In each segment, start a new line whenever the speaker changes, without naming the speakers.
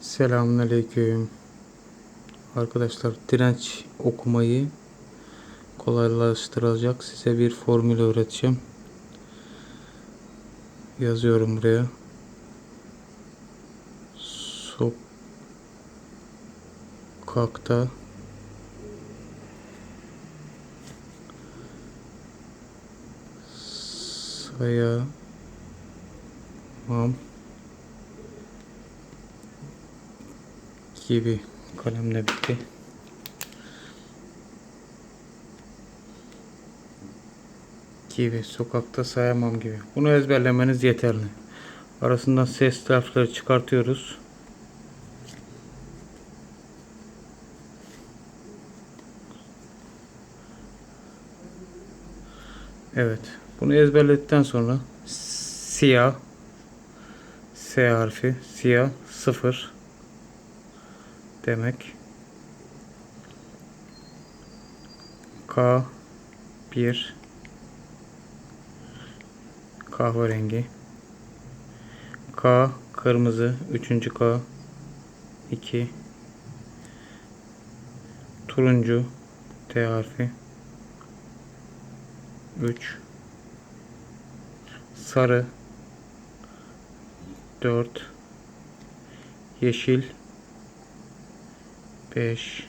Selamünaleyküm. Arkadaşlar direnç okumayı kolaylaştıracak size bir formül öğreteceğim. Yazıyorum buraya. Sokakta sayamam gibi kalemle bitti. Gibi sokakta sayamam gibi. Bunu ezberlemeniz yeterli. Arasından ses harfleri çıkartıyoruz. Evet. Bunu ezberledikten sonra siyah S harfi siyah sıfır demek. K 1 kahverengi. K kırmızı 3. K. 2 turuncu T harfi. 3 sarı. 4 yeşil 5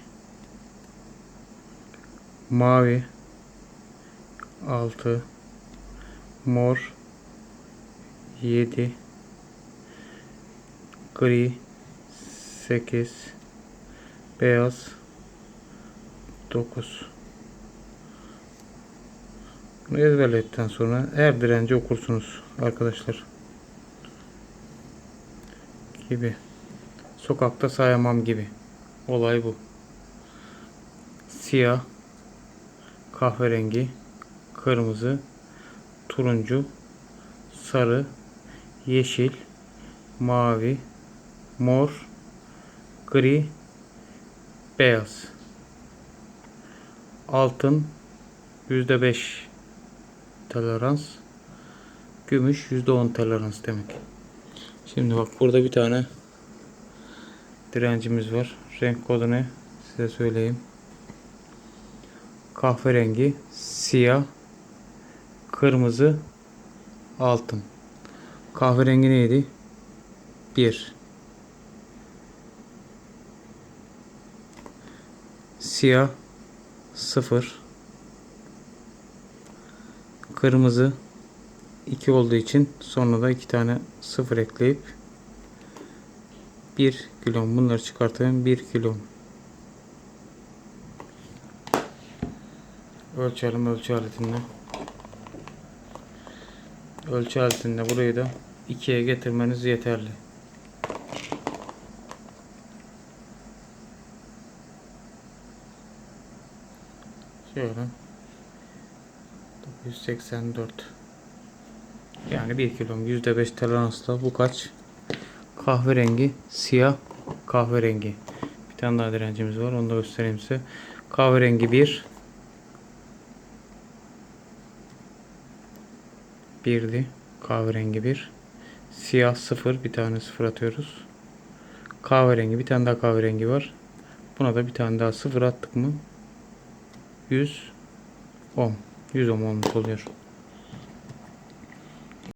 mavi 6 mor 7 gri 8 beyaz 9 bunu ezberledikten sonra her direnci okursunuz arkadaşlar. Gibi. Sokakta sayamam gibi olay bu. Siyah kahverengi kırmızı turuncu sarı yeşil mavi mor gri beyaz. Altın %5 tolerans gümüş %10 tolerans demek. Şimdi bak burada bir tane direncimiz var renk kodu ne? Size söyleyeyim. Kahverengi siyah kırmızı altın. Kahverengi neydi? 1 siyah 0 kırmızı 2 olduğu için sonra da 2 tane 0 ekleyip 1 kilo bunları çıkartalım 1 kilo ölçelim ölçü aletinde ölçü aletinde burayı da 2'ye getirmeniz yeterli. Şöyle. 984 yani 1 kilo %5 toleransla bu kaç kahverengi siyah kahverengi. Bir tane daha direncimiz var onu da göstereyim size. Kahverengi 1 birdi kahverengi 1 siyah 0 bir tane 0 atıyoruz. Kahverengi bir tane daha kahverengi var. Buna da bir tane daha 0 attık mı? 100 10 100 ohm olmuş oluyor